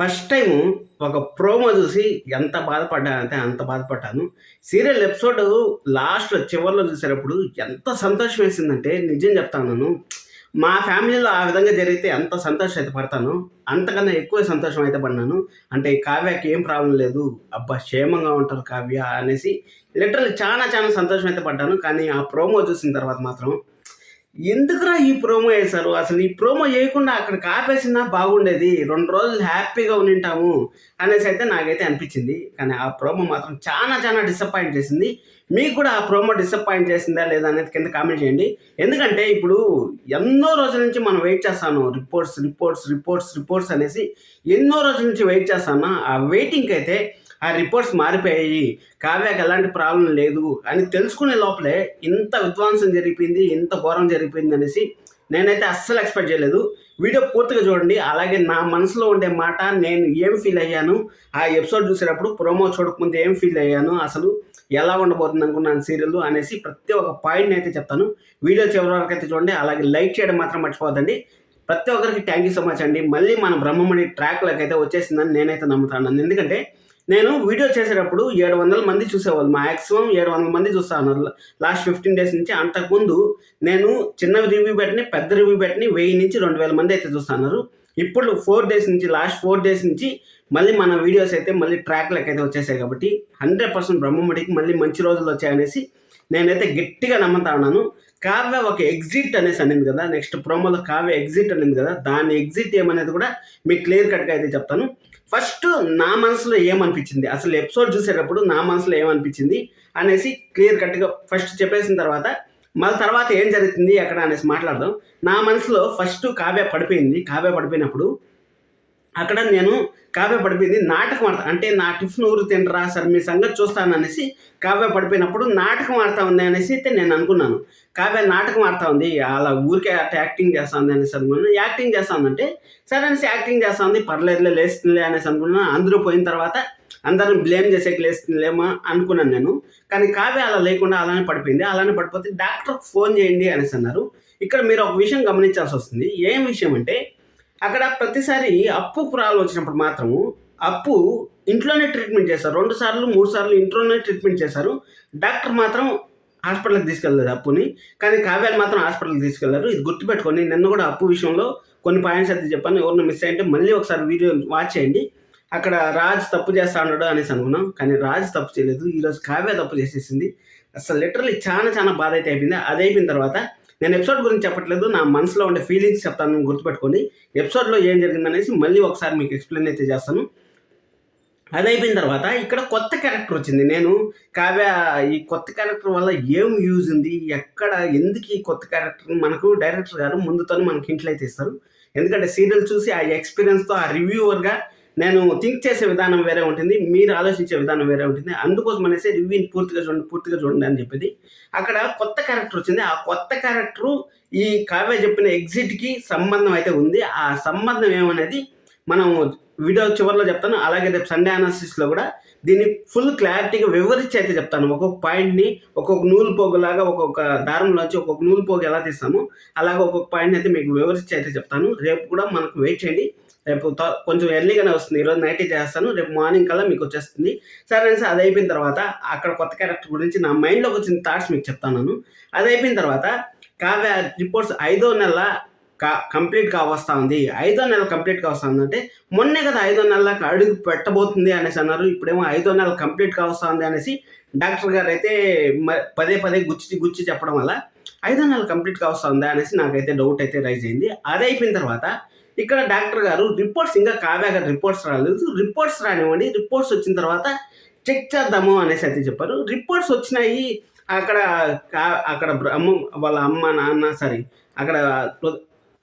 First time ఒక promo చూసి ఎంత బాధపడ్డానంటే అంత బాధపడ్డాను. సీరియల్ ఎపిసోడ్ లాస్ట్ చివరిలో చూసేటప్పుడు ఎంత సంతోషం వేసిందంటే నిజం చెప్తాను నేను. మా ఫ్యామిలీలో ఆ విధంగా జరిగితే ఎంత సంతోషం అయితే పడతాను అంతకన్నా ఎక్కువ సంతోషం అయితే పడినాను. అంటే కావ్యకి ఏం ప్రాబ్లం లేదు. అబ్బా క్షేమంగా ఉంటారు కావ్య అనేసి. లిటరల్ చాలా చాలా సంతోషం అయితే పడ్డాను. కానీ ఆ ప్రోమో చూసిన తర్వాత మాత్రం ఎందుకురా ఈ ప్రోమో వేశారు? అసలు ఈ ప్రోమో వేయకుండా అక్కడ కాపేసినా బాగుండేది. రెండు రోజులు హ్యాపీగా ఉండింటాము అనేసి అయితే నాకైతే అనిపించింది. కానీ ఆ ప్రోమో మాత్రం చాలా చాలా డిసప్పాయింట్ చేసింది. మీకు కూడా ఆ ప్రోమో డిసప్పాయింట్ చేసిందా లేదా అనేది కింద కామెంట్ చేయండి. ఎందుకంటే ఇప్పుడు ఎన్నో రోజుల నుంచి మనం వెయిట్ చేస్తాను. రిపోర్ట్స్ రిపోర్ట్స్ రిపోర్ట్స్ రిపోర్ట్స్ అనేసి ఎన్నో రోజుల నుంచి వెయిట్ చేస్తాను? ఆ వెయిటింగ్కి అయితే ఆ రిపోర్ట్స్ మారిపోయాయి. కావ్యకి ఎలాంటి ప్రాబ్లం లేదు అని తెలుసుకునే లోపలే ఇంత విధ్వంసం జరిగిపోయింది ఇంత ఘోరం జరిగిపోయింది అనేసి నేనైతే అస్సలు ఎక్స్పెక్ట్ చేయలేదు. వీడియో పూర్తిగా చూడండి. అలాగే నా మనసులో ఉండే మాట నేను ఏం ఫీల్ అయ్యాను? ఆ ఎపిసోడ్ చూసేటప్పుడు ప్రోమో చూడకముందు ఏం ఫీల్ అయ్యాను? అసలు ఎలా ఉండబోతుంది అనుకున్నాను సీరియల్ అనేసి ప్రతి ఒక్క పాయింట్ని అయితే చెప్తాను. వీడియో చివరి వరకు అయితే చూడండి. అలాగే లైక్ చేయడం మాత్రం మర్చిపోద్దండి ప్రతి ఒక్కరికి థ్యాంక్ యూ సో మచ్ అండి. మళ్ళీ మన బ్రహ్మమణి ట్రాక్లోకి అయితే వచ్చేసిందని నేనైతే నమ్ముతాను ఎందుకంటే నేను వీడియో చేసేటప్పుడు ఏడు వందల మంది చూసేవాళ్ళు. మ్యాక్సిమం ఏడు వందల మంది చూస్తాను లాస్ట్ ఫిఫ్టీన్ డేస్ నుంచి అంతకుముందు నేను చిన్న రివ్యూ పెట్టిన పెద్ద రివ్యూ పెట్టిన వెయ్యి నుంచి రెండు వేల మంది అయితే చూస్తున్నారు ఇప్పుడు ఫోర్ డేస్ నుంచి లాస్ట్ ఫోర్ డేస్ నుంచి మళ్ళీ మన వీడియోస్ అయితే మళ్ళీ ట్రాక్లకు అయితే వచ్చేసాయి కాబట్టి హండ్రెడ్ పర్సెంట్ బ్రహ్మముడికి మళ్ళీ మంచి రోజులు వచ్చాయనేసి నేనైతే గట్టిగా నమ్ముతా ఉన్నాను. కావ్య ఒక ఎగ్జిట్ అనేసి అనింది కదా. నెక్స్ట్ ప్రోమోలో కావ్య ఎగ్జిట్ అనింది కదా. దాని ఎగ్జిట్ ఏమనేది కూడా మీకు క్లియర్ కట్గా అయితే చెప్తాను. ఫస్ట్ నా మనసులో ఏమనిపించింది? అసలు ఎపిసోడ్ చూసేటప్పుడు నా మనసులో ఏమనిపించింది? అనేసి క్లియర్ కట్గా ఫస్ట్ చెప్పేసిన తర్వాత మళ్ళీ తర్వాత ఏం జరుగుతుంది అక్కడ అనేసి మాట్లాడదాం. నా మనసులో ఫస్ట్ కావ్య పడిపోయింది. కావ్య పడిపోయినప్పుడు అక్కడ నేను కావ్య పడిపోయింది నాటకం ఆడతా. అంటే నా టిఫిన్ ఊరు తింటరా సార్ మీ సంగతి చూస్తాను అనేసి కావ్య పడిపోయినప్పుడు నాటకం ఆడుతా ఉంది అనేసి అయితే నేను అనుకున్నాను. కావ్య నాటకం ఆడుతా ఉంది అలా ఊరికే అట్ట యాక్టింగ్ చేస్తా ఉంది అనేసి అనుకున్నాను. యాక్టింగ్ చేస్తా ఉందంటే సరే అనేసి యాక్టింగ్ చేస్తా ఉంది పర్లేదులే లేస్తుందిలే అనేసి అనుకున్నాను. అందరూ పోయిన తర్వాత అందరం బ్లేమ్ చేసేకి లేస్తుందిలేమో అనుకున్నాను నేను. కానీ కావ్య అలా లేకుండా అలానే పడిపోయింది. అలానే పడిపోతే డాక్టర్కి ఫోన్ చేయండి అనేసి అన్నారు. ఇక్కడ మీరు ఒక విషయం గమనించాల్సి వస్తుంది. ఏం విషయం అంటే అక్కడ ప్రతిసారి అప్పు ప్రాబ్లం వచ్చినప్పుడు మాత్రము అప్పు ఇంట్లోనే ట్రీట్మెంట్ చేశారు రెండు సార్లు మూడు సార్లు ఇంట్లోనే ట్రీట్మెంట్ చేశారు డాక్టర్ మాత్రం హాస్పిటల్కి తీసుకెళ్ళలేదు అప్పుని. కానీ కావ్యాలు మాత్రం హాస్పిటల్కి తీసుకెళ్ళారు. ఇది గుర్తుపెట్టుకొని నిన్న కూడా అప్పు విషయంలో కొన్ని పాయింట్స్ అయితే చెప్పాను. ఎవరిని మిస్ అయ్యంటే మళ్ళీ ఒకసారి వీడియో వాచ్ చేయండి. అక్కడ రాజ్ తప్పు చేస్తా ఉన్నాడు అనేసి అనుకున్నాం. కానీ రాజ్ తప్పు చేయలేదు. ఈరోజు కావ్య తప్పు చేసేసింది. అసలు లిటరలీ చాలా చాలా బాధ అయితే అయిపోయింది. అది అయిపోయిన తర్వాత నేను ఎపిసోడ్ గురించి చెప్పట్లేదు నా మనసులో ఉండే ఫీలింగ్స్ చెప్తాను గుర్తుపెట్టుకొని ఎపిసోడ్లో ఏం జరిగిందనేసి మళ్ళీ ఒకసారి మీకు ఎక్స్ప్లెయిన్ అయితే చేస్తాను. అది అయిపోయిన తర్వాత ఇక్కడ కొత్త క్యారెక్టర్ వచ్చింది. నేను కావ్య ఈ కొత్త క్యారెక్టర్ వల్ల ఏం యూజ్ ఉంది ఎక్కడ ఎందుకు ఈ కొత్త క్యారెక్టర్ మనకు డైరెక్టర్ గారు ముందుతో మనకి ఇంట్లో అయితే ఇస్తారు. ఎందుకంటే సీరియల్ చూసి ఆ ఎక్స్పీరియన్స్తో ఆ రివ్యూవర్గా నేను థింక్ చేసే విధానం వేరే ఉంటుంది మీరు ఆలోచించే విధానం వేరే ఉంటుంది. అందుకోసం అనేసి రివ్యూని పూర్తిగా చూడండి పూర్తిగా చూడండి అని చెప్పింది. అక్కడ కొత్త క్యారెక్టర్ వచ్చింది. ఆ కొత్త క్యారెక్టరు ఈ కావ్య చెప్పిన ఎగ్జిట్కి సంబంధం అయితే ఉంది. ఆ సంబంధం ఏమనేది మనం వీడియో చివరిలో చెప్తాను. అలాగే రేపు సండే అనాలిసిస్లో కూడా దీన్ని ఫుల్ క్లారిటీగా వివరించి అయితే చెప్తాను. ఒక్కొక్క పాయింట్ని ఒక్కొక్క నూలు పోగులాగా ఒక్కొక్క దారంలోంచి ఒక్కొక్క నూలు పోగు ఎలా తీస్తామో అలాగే ఒక్కొక్క పాయింట్ని అయితే మీకు వివరించి అయితే చెప్తాను. రేపు కూడా మనకు వెయిట్ చేయండి. రేపు కొంచెం ఎర్లీగానే వస్తుంది. ఈరోజు నైట్ చేస్తాను. రేపు మార్నింగ్ కల్లా మీకు వచ్చేస్తుంది. సరే సార్ అది అయిపోయిన తర్వాత అక్కడ కొత్త క్యారెక్టర్ గురించి నా మైండ్లోకి వచ్చిన థాట్స్ మీకు చెప్తాను అది అయిపోయిన తర్వాత కావ్య రిపోర్ట్స్ ఐదో నెల కా కంప్లీట్ కావస్తా ఉంది ఐదో నెల కంప్లీట్ కావస్తా ఉంది అంటే మొన్నే కదా ఐదో నెలలకు అడుగు పెట్టబోతుంది అనేసి అన్నారు. ఇప్పుడేమో ఐదో నెల కంప్లీట్ కావస్తా ఉంది అనేసి డాక్టర్ గారు అయితే పదే పదే గుచ్చి గుచ్చి చెప్పడం వల్ల ఐదో నెల కంప్లీట్ కావస్తా ఉందా అనేసి నాకైతే డౌట్ అయితే రైజ్ అయింది. అది అయిపోయిన తర్వాత ఇక్కడ డాక్టర్ గారు రిపోర్ట్స్ ఇంకా కావ్య గారు రిపోర్ట్స్ రాలేదు. రిపోర్ట్స్ రానివ్వండి. రిపోర్ట్స్ వచ్చిన తర్వాత చెక్ చేద్దాము అనేసి అయితే చెప్పారు. రిపోర్ట్స్ వచ్చినాయి. అక్కడ కా- అక్కడ బ్రహ్మ వాళ్ళ అమ్మ నాన్న సారీ అక్కడ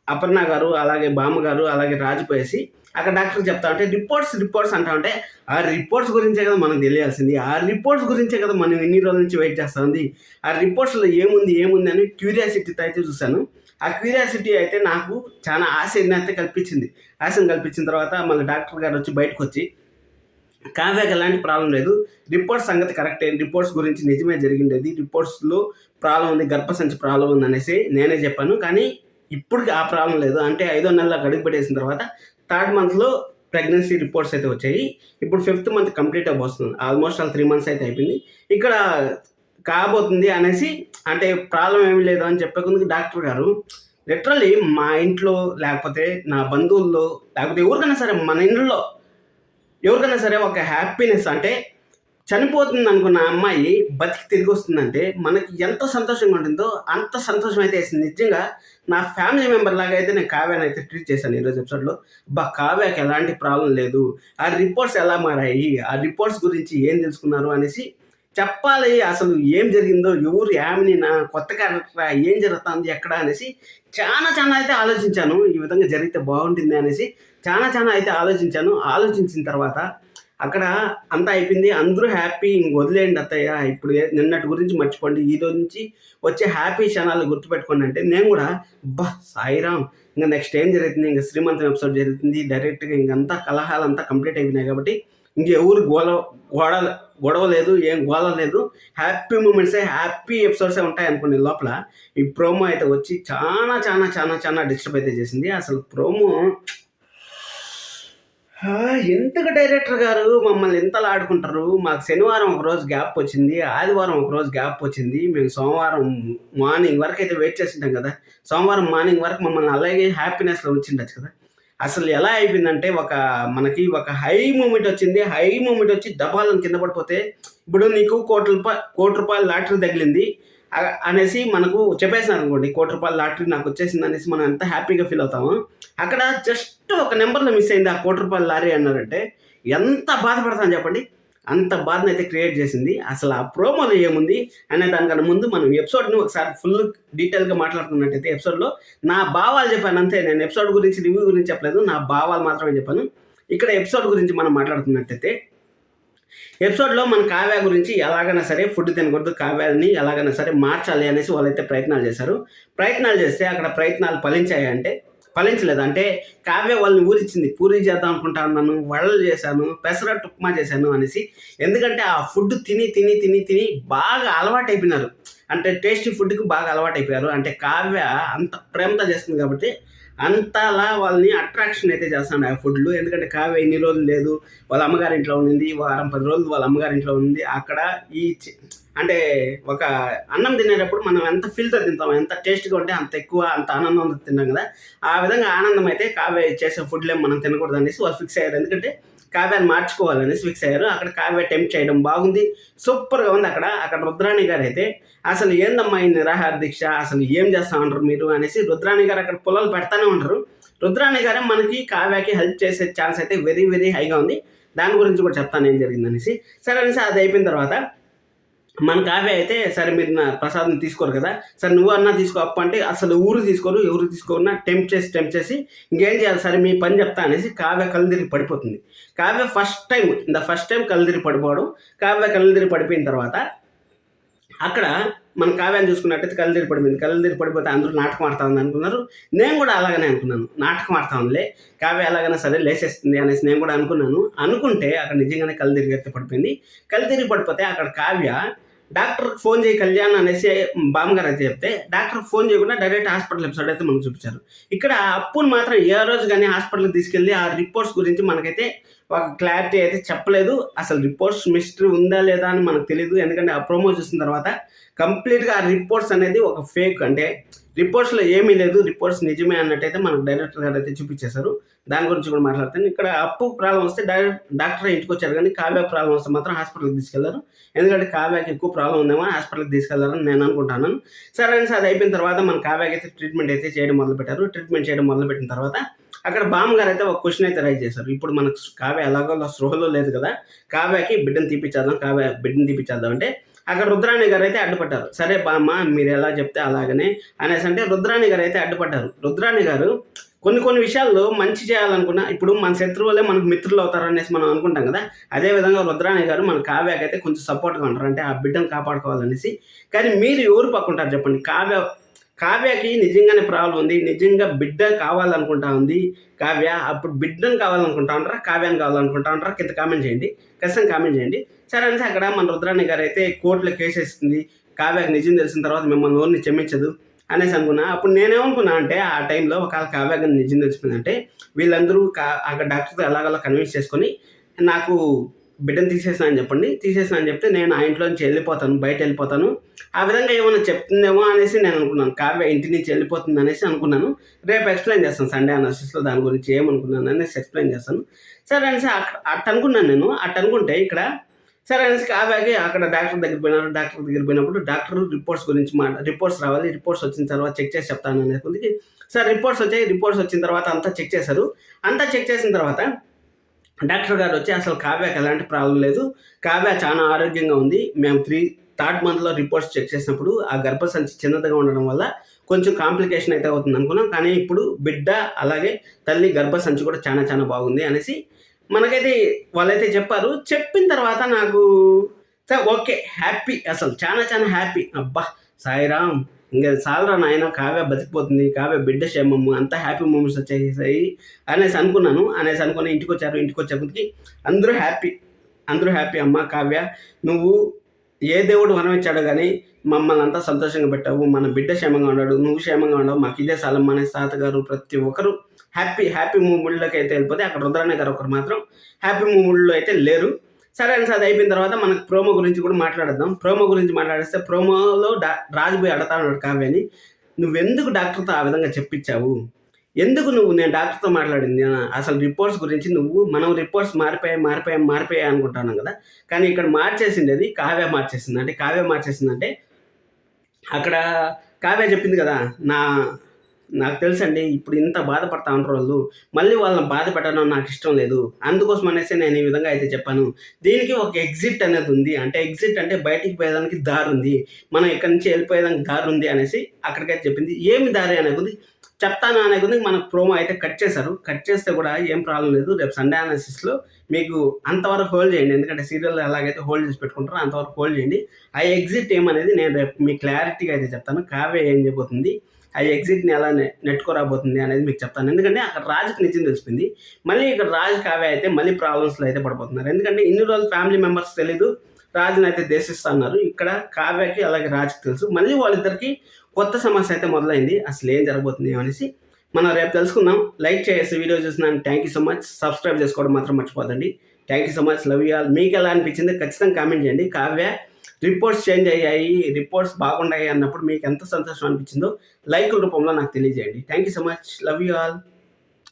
అపర్ణ గారు అలాగే బామ్మ గారు అలాగే రాజుపోయేసి అక్కడ డాక్టర్ చెప్తా ఉంటే రిపోర్ట్స్ రిపోర్ట్స్ అంటా ఉంటే ఆ రిపోర్ట్స్ గురించే కదా మనం తెలియాల్సింది. ఆ రిపోర్ట్స్ గురించే కదా మనం ఎన్ని రోజుల నుంచి వెయిట్ చేస్తా ఉంది. ఆ రిపోర్ట్స్లో ఏముంది ఏముంది అని క్యూరియాసిటీతో అయితే చూశాను. ఆ క్యూరియాసిటీ అయితే నాకు చాలా ఆశని అయితే కల్పించింది. ఆశను కల్పించిన తర్వాత మళ్ళీ డాక్టర్ గారు వచ్చి బయటకు వచ్చి కావ్యకి ఎలాంటి ప్రాబ్లం లేదు. రిపోర్ట్స్ సంగతి కరెక్టే. రిపోర్ట్స్ గురించి నిజమే జరిగిండేది. రిపోర్ట్స్లో ప్రాబ్లం ఉంది గర్భసంచి ప్రాబ్లం ఉంది అనేసి నేనే చెప్పాను. కానీ ఇప్పటికి ఆ ప్రాబ్లం లేదు. అంటే ఐదో నెలలకు అడుగు పెట్టేసిన తర్వాత థర్డ్ మంత్లో ప్రెగ్నెన్సీ రిపోర్ట్స్ అయితే వచ్చాయి. ఇప్పుడు ఫిఫ్త్ మంత్ కంప్లీట్ అవ్వబోతుంది ఆల్మోస్ట్ ఆల్ త్రీ మంత్స్ అయితే అయిపోయింది. ఇక్కడ కాబోతుంది అనేసి అంటే ప్రాబ్లం ఏమీ లేదు అని చెప్పకుండా డాక్టర్ గారు లిటరల్లీ మా ఇంట్లో లేకపోతే నా బంధువుల్లో లేకపోతే ఎవరికైనా సరే మన ఇంట్లో ఎవరికైనా సరే ఒక హ్యాపీనెస్ అంటే చనిపోతుంది అనుకున్న అమ్మాయి బతికి తిరిగి వస్తుందంటే మనకి ఎంత సంతోషంగా ఉంటుందో అంత సంతోషం అయితే వేసింది. నిజంగా నా ఫ్యామిలీ మెంబర్ లాగా అయితే నేను కావ్యాని అయితే ట్రీట్ చేశాను ఈరోజు ఎపిసోడ్లో. బా కావ్యాకి ఎలాంటి ప్రాబ్లం లేదు. ఆ రిపోర్ట్స్ ఎలా మారాయి? ఆ రిపోర్ట్స్ గురించి ఏం తెలుసుకున్నారు అనేసి చెప్పాలి అసలు ఏం జరిగిందో ఎవరు యామిని కొత్త క్యారెక్టర్ ఏం జరుగుతుంది ఎక్కడ అనేసి చాలా చాలా అయితే ఆలోచించాను. ఈ విధంగా జరిగితే బాగుంటుంది అనేసి చాలా చాలా అయితే ఆలోచించాను. ఆలోచించిన తర్వాత అక్కడ అంతా అయిపోయింది. అందరూ హ్యాపీ ఇంక వదిలేయండి అత్తయ్య ఇప్పుడు నిన్నటి గురించి మర్చిపోండి. ఈ రోజు నుంచి వచ్చే హ్యాపీ క్షణాలు గుర్తుపెట్టుకోండి అంటే నేను కూడా బా సాయిరామ్ ఇంకా నెక్స్ట్ ఏం జరుగుతుంది? ఇంకా శ్రీమంతం ఎపిసోడ్ జరుగుతుంది. డైరెక్ట్గా ఇంకంతా కలహాలు అంతా కంప్లీట్ అయిపోయినాయి కాబట్టి ఇంకెవరు గోల గోడలు గొడవ లేదు ఏం గోళ లేదు. హ్యాపీ మూమెంట్సే హ్యాపీ ఎపిసోడ్సే ఉంటాయి అనుకునే లోపల. ఈ ప్రోమో అయితే వచ్చి చాలా చాలా చాలా చాలా డిస్టర్బ్ అయితే చేసింది. అసలు ప్రోమో ఆ, ఎందుకు డైరెక్టర్ గారు మమ్మల్ని ఇంతలా ఆడుకుంటారు? మాకు శనివారం ఒక రోజు గ్యాప్ వచ్చింది ఆదివారం ఒక రోజు గ్యాప్ వచ్చింది. మేము సోమవారం మార్నింగ్ వరకు అయితే వెయిట్ చేసింటాం కదా. సోమవారం మార్నింగ్ వరకు మమ్మల్ని అలాగే హ్యాపీనెస్లో ఉంచిండొచ్చు కదా. అసలు ఎలా అయిపోయిందంటే ఒక మనకి ఒక హై మూమెంట్ వచ్చింది. హై మూమెంట్ వచ్చి దబాలను కింద పడిపోతే ఇప్పుడు నీకు కోటి రూపాయ కోటి రూపాయల లాటరీ తగిలింది. అనేసి మనకు చెప్పేసాను అనుకోండి. కోటి రూపాయల లాటరీ నాకు వచ్చేసింది అనేసి మనం ఎంత హ్యాపీగా ఫీల్ అవుతాము. అక్కడ జస్ట్ ఒక నెంబర్లో మిస్ అయింది ఆ కోటి రూపాయల లారీ అన్నారంటే ఎంత బాధపడతాను చెప్పండి. అంత బాధను అయితే క్రియేట్ చేసింది. అసలు ఆ ప్రోమోలో ఏముంది అనే దానికన్నా ముందు మనం ఎపిసోడ్ని ఒకసారి ఫుల్ డీటెయిల్గా మాట్లాడుకున్నట్టయితే ఎపిసోడ్లో నా భావాలు చెప్పాను. అంతే నేను ఎపిసోడ్ గురించి రివ్యూ గురించి చెప్పలేదు. నా భావాలు మాత్రమే చెప్పాను. ఇక్కడ ఎపిసోడ్ గురించి మనం మాట్లాడుకున్నట్టయితే ఎపిసోడ్లో మన కావ్య గురించి ఎలాగైనా సరే ఫుడ్ తినకూడదు కావ్యాన్ని ఎలాగైనా సరే మార్చాలి అనేసి వాళ్ళైతే ప్రయత్నాలు చేశారు. ప్రయత్నాలు చేస్తే అక్కడ ప్రయత్నాలు ఫలించాయి అంటే ఫలించలేదు. అంటే కావ్య వాళ్ళని ఊరిచ్చింది పూరి చేద్దాం అనుకుంటా ఉన్నాను వడలు చేశాను పెసరట్టు ఉప్మా చేశాను అనేసి. ఎందుకంటే ఆ ఫుడ్ తిని తిని తిని తిని బాగా అలవాటు అయిపోయినారు అంటే టేస్టీ ఫుడ్కి బాగా అలవాటు అయిపోయారు అంటే కావ్య అంత ప్రేమతో చేస్తుంది కాబట్టి అంతలా వాళ్ళని అట్రాక్షన్ అయితే చేస్తాను ఆ ఫుడ్లు ఎందుకంటే కావ్య ఎన్ని రోజులు లేదు వాళ్ళ అమ్మగారి ఇంట్లో ఉండింది వారం పది రోజులు వాళ్ళ అమ్మగారి ఇంట్లో ఉంది అక్కడ ఈ అంటే ఒక అన్నం తినేటప్పుడు మనం ఎంత ఫీల్తో తింటాం ఎంత టేస్ట్గా ఉంటే అంత ఎక్కువ అంత ఆనందంతో తిన్నాం కదా. ఆ విధంగా ఆనందం అయితే కావ్య చేసే ఫుడ్లేం మనం తినకూడదు అనేసి వాళ్ళు ఫిక్స్ అయ్యారు. ఎందుకంటే కావ్యాన్ని మార్చుకోవాలనేసి ఫిక్స్ అయ్యారు. అక్కడ కావ్య టెంప్ట్ చేయడం బాగుంది. సూపర్గా ఉంది అక్కడ. అక్కడ రుద్రాణి గారు అయితే అసలు ఏందమ్మా ఈ నిరాహార దీక్ష? అసలు ఏం చేస్తా ఉంటారు మీరు అనేసి రుద్రాణి గారు అక్కడ పొలాలు పెడతానే ఉంటారు రుద్రాణి గారే మనకి కావ్యకి హెల్ప్ చేసే ఛాన్స్ అయితే వెరీ వెరీ హైగా ఉంది. దాని గురించి కూడా చెప్తాను ఏం జరిగిందనేసి సరే అనేసి అది అయిపోయిన తర్వాత మన కావ్య అయితే సరే మీరు నా ప్రసాదం తీసుకోరు కదా. సరే నువ్వు అన్నా తీసుకో అప్ప అంటే అసలు ఊరు తీసుకోరు ఎవరు తీసుకోరున్నా టెంప్ చేసి టెంప్ చేసి ఇంకేం చేయాలి? సరే మీ పని చెప్తా అనేసి కావ్య కళ్ళు తిరిగి పడిపోతుంది. Kavya first time the first time కళ్ళు పడిపోవడం కావ్య కళ్ళు తిరిగి పడిపోయిన తర్వాత అక్కడ మన కావ్యాన్ని చూసుకున్నట్టయితే కలిదిరి పడిపోయింది. కళ్ళు తిరిగి పడిపోతే అందరూ నాటకం ఆడుతా ఉంది అనుకున్నారు. నేను కూడా అలాగనే అనుకున్నాను. నాటకం ఆడుతా ఉందిలే కావ్య ఎలాగైనా సరే లేచేస్తుంది అనేసి నేను కూడా అనుకున్నాను. అనుకుంటే అక్కడ నిజంగానే కళ్ళు తిరిగి పడిపోయింది. కళ్ళు తిరిగి పడిపోతే అక్కడ కావ్య డాక్టర్కి ఫోన్ చేయి కళ్యాణ్ అనేసి బామ్మగారు అయితే చెప్తే డాక్టర్ ఫోన్ చేయకుండా డైరెక్ట్ హాస్పిటల్ ఎపిసోడ్ అయితే మనకు చూపించారు. ఇక్కడ అప్పుని మాత్రం ఏ రోజు కానీ హాస్పిటల్కి తీసుకెళ్ళి ఆ రిపోర్ట్స్ గురించి మనకైతే ఒక క్లారిటీ అయితే చెప్పలేదు. అసలు రిపోర్ట్స్ మిస్టరీ ఉందా లేదా అని మనకు తెలియదు ఎందుకంటే ఆ ప్రోమో చూసిన తర్వాత కంప్లీట్గా ఆ రిపోర్ట్స్ అనేది ఒక ఫేక్. అంటే రిపోర్ట్స్లో ఏమీ లేదు. రిపోర్ట్స్ నిజమే అన్నట్టయితే మనకు డైరెక్టర్ గారు అయితే చూపించేశారు. దాని గురించి కూడా మాట్లాడతాను. ఇక్కడ అప్పు ప్రాబ్లం వస్తే డైరెక్ట్ డాక్టర్ ఇంటికి వచ్చారు కానీ కావ్య ప్రాబ్లం వస్తే మాత్రం హాస్పిటల్కి తీసుకెళ్ళారు. ఎందుకంటే కావ్యకి ఎక్కువ ప్రాబ్లం ఉందేమో హాస్పిటల్కి తీసుకెళ్ళారని నేను అనుకుంటాను. సరే అని అది అయిపోయిన తర్వాత మన కావ్యకి అయితే ట్రీట్మెంట్ అయితే చేయడం మొదలుపెట్టారు. ట్రీట్మెంట్ చేయడం మొదలుపెట్టిన తర్వాత అక్కడ బామ్మ గారు అయితే ఒక క్వశ్చన్ అయితే రైజ్ చేశారు. ఇప్పుడు మనకు కావ్య ఎలాగో స్పృహలో లేదు కదా. కావ్యకి బిడ్డను తీపిచ్చేద్దాం కావ్య బిడ్డను తీపిచ్చేద్దాం అంటే అక్కడ రుద్రాణి గారు అయితే అడ్డుపడ్డారు. సరే బామ్మ మీరు ఎలా చెప్తే అలాగనే అనేసి అంటే రుద్రాణి గారు అయితే అడ్డుపడ్డారు. రుద్రాణి గారు కొన్ని కొన్ని విషయాల్లో మంచి చేయాలనుకున్నా ఇప్పుడు మన శత్రువులే మనకు మిత్రులు అవుతారు అనేసి మనం అనుకుంటాం కదా. అదే విధంగా రుద్రాణి గారు మన కావ్యకైతే కొంచెం సపోర్ట్గా ఉంటారు. అంటే ఆ బిడ్డను కాపాడుకోవాలనేసి. కానీ మీరు ఎవరు పక్కుంటారు చెప్పండి? కావ్య కావ్యకి నిజంగానే ప్రాబ్లం ఉంది. నిజంగా బిడ్డ కావాలనుకుంటా ఉంది. కావ్య అప్పుడు బిడ్డను కావాలనుకుంటా ఉంటారా? కావ్యాన్ని కావాలనుకుంటా ఉంటారా? కింద కామెంట్ చేయండి. ఖచ్చితంగా కామెంట్ చేయండి. సరే అనేసి అక్కడ మన రుద్రాణి గారు అయితే కోర్టులో కేసేసింది కావ్యాకి నిజం తెలిసిన తర్వాత మిమ్మల్ని ఓర్ని క్షమించదు అనేసి అనుకున్నా. అప్పుడు నేనేమనుకున్నా అంటే ఆ టైంలో ఒకవేళ కావ్య నిజం తెలిసిందంటే వీళ్ళందరూ కా అక్కడ డాక్టర్తో ఎలాగలా కన్విన్స్ చేసుకొని నాకు బిడ్డను తీసేసిన అని చెప్పండి తీసేసిన అని చెప్తే నేను ఆ ఇంట్లో నుంచి వెళ్ళిపోతాను బయట వెళ్ళిపోతాను. ఆ విధంగా ఏమైనా చెప్తుందేమో అనేసి నేను అనుకున్నాను. కావ్య ఇంటి నుంచి వెళ్ళిపోతుంది అనేసి అనుకున్నాను. రేపు ఎక్స్ప్లెయిన్ చేస్తాను సండే అనాలిసిస్లో దాని గురించి ఏమనుకున్నాను అనేసి ఎక్స్ప్లెయిన్ చేస్తాను. సరే అనేసి అట్ అనుకున్నాను నేను. అట్ట అనుకుంటే ఇక్కడ సరే అనేసి కావ్యాకి అక్కడ డాక్టర్ దగ్గర పోయినారు డాక్టర్ దగ్గర పోయినప్పుడు డాక్టర్ రిపోర్ట్స్ గురించి మా రిపోర్ట్స్ రావాలి రిపోర్ట్స్ వచ్చిన తర్వాత చెక్ చేసి చెప్తాను అనే సార్ రిపోర్ట్స్ వచ్చాయి రిపోర్ట్స్ వచ్చిన తర్వాత అంతా చెక్ చేశారు. అంతా చెక్ చేసిన తర్వాత డాక్టర్ గారు వచ్చి అసలు కావ్యకి ఎలాంటి ప్రాబ్లం లేదు. కావ్య చాలా ఆరోగ్యంగా ఉంది. మేము త్రీ థర్డ్ మంత్లో రిపోర్ట్స్ చెక్ చేసినప్పుడు ఆ గర్భసంచి చిన్నదిగా ఉండడం వల్ల కొంచెం కాంప్లికేషన్ అయితే అవుతుంది అనుకున్నాం. కానీ ఇప్పుడు బిడ్డ అలాగే తల్లి గర్భసంచి కూడా చాలా చాలా బాగుంది అనేసి మనకైతే వాళ్ళైతే చెప్పారు. చెప్పిన తర్వాత నాకు సరే ఓకే హ్యాపీ. అసలు చాలా చాలా హ్యాపీ. అబ్బా సాయిరామ్ ఇంకా చాలరా నాయన కావ్య బతికిపోతుంది కావ్య బిడ్డ క్షేమము అంతా హ్యాపీ మూమెంట్స్ వచ్చేసాయి అనేసి అనుకున్నాను. అనేసి అనుకుని ఇంటికి వచ్చారు ఇంటికి వచ్చేప్పటికి అందరూ హ్యాపీ. అందరూ హ్యాపీ అమ్మ కావ్య. నువ్వు ఏ దేవుడు వరం ఇచ్చాడు కానీ మమ్మల్ని అంతా సంతోషంగా పెట్టావు మన బిడ్డ క్షేమంగా ఉన్నాడు నువ్వు క్షేమంగా ఉండవు మాకు ఇదే సలం అనే తాతగారు ప్రతి ఒక్కరు హ్యాపీ హ్యాపీ మూమెంట్లోకి అయితే వెళ్ళిపోతే అక్కడ రుద్రాణి గారు ఒకరు మాత్రం హ్యాపీ మూమెంట్లో అయితే లేరు. సరే అని అది అయిపోయిన తర్వాత మనకు ప్రోమో గురించి కూడా మాట్లాడదాం ప్రోమో గురించి మాట్లాడిస్తే ప్రోమోలో డా రాజుబోయి అడతా ఉన్నాడు కావ్యని నువ్వెందుకు డాక్టర్తో ఆ విధంగా చెప్పించావు? ఎందుకు నువ్వు నేను డాక్టర్తో మాట్లాడింది? అసలు రిపోర్ట్స్ గురించి నువ్వు మనం రిపోర్ట్స్ మారిపోయాయి మారిపోయాయి మారిపోయాయి అనుకుంటున్నాం కదా. కానీ ఇక్కడ మార్చేసిండేది కావ్య మార్చేసింది. అంటే కావ్య మార్చేసిందంటే అక్కడ కావ్య చెప్పింది కదా నా నాకు తెలుసండి ఇప్పుడు ఇంత బాధపడతా ఉంటారు వాళ్ళు. మళ్ళీ వాళ్ళని బాధ పెట్టడం నాకు ఇష్టం లేదు. అందుకోసం అనేసి నేను ఈ విధంగా అయితే చెప్పాను. దీనికి ఒక ఎగ్జిట్ అనేది ఉంది. అంటే ఎగ్జిట్ అంటే బయటికి పోయేదానికి దారి ఉంది. మనం ఇక్కడి నుంచి వెళ్ళిపోయేదానికి దారి ఉంది అనేసి అక్కడికైతే చెప్పింది. ఏమి దారి అనేది చెప్తాను అనే గురించి మన ప్రోమో అయితే కట్ చేశారు. కట్ చేస్తే కూడా ఏం ప్రాబ్లం లేదు. రేపు సండే అనాలిసిస్లో మీకు అంతవరకు హోల్డ్ చేయండి. ఎందుకంటే సీరియల్ ఎలాగైతే హోల్డ్ చేసి పెట్టుకుంటారో అంతవరకు హోల్డ్ చేయండి. ఆ ఎగ్జిట్ ఏమనేది నేను రేపు మీ క్లారిటీగా అయితే చెప్తాను. కావ్య ఏం చేయబోతుంది ఆ ఎగ్జిట్ని ఎలా నెట్టుకోరాబోతుంది అనేది మీకు చెప్తాను. ఎందుకంటే అక్కడ రాజుకి నిజం తెలిసింది మళ్ళీ ఇక్కడ రాజు కావ్య అయితే మళ్ళీ ప్రాబ్లమ్స్లో అయితే పడిపోతున్నారు. ఎందుకంటే ఇన్ని రోజులు ఫ్యామిలీ మెంబర్స్ తెలీదు. రాజుని అయితే దేశిస్తున్నారు. ఇక్కడ కావ్యకి అలాగే రాజుకి తెలుసు. మళ్ళీ వాళ్ళిద్దరికి కొత్త సమస్య అయితే మొదలైంది. అసలు ఏం జరగబోతుంది అనేసి మనం రేపు తెలుసుకుందాం. లైక్ చేసి వీడియో చూసినాను thank you so much subscribe చేసుకోవడం మాత్రం మర్చిపోదండి thank you so much love you all మీకు ఎలా అనిపించింది ఖచ్చితంగా కామెంట్ చేయండి. కావ్య రిపోర్ట్స్ చేంజ్ అయ్యాయి. రిపోర్ట్స్ బాగున్నాయి అన్నప్పుడు మీకు ఎంత సంతోషం అనిపించిందో లైక్ రూపంలో నాకు తెలియజేయండి. Thank you so much love you all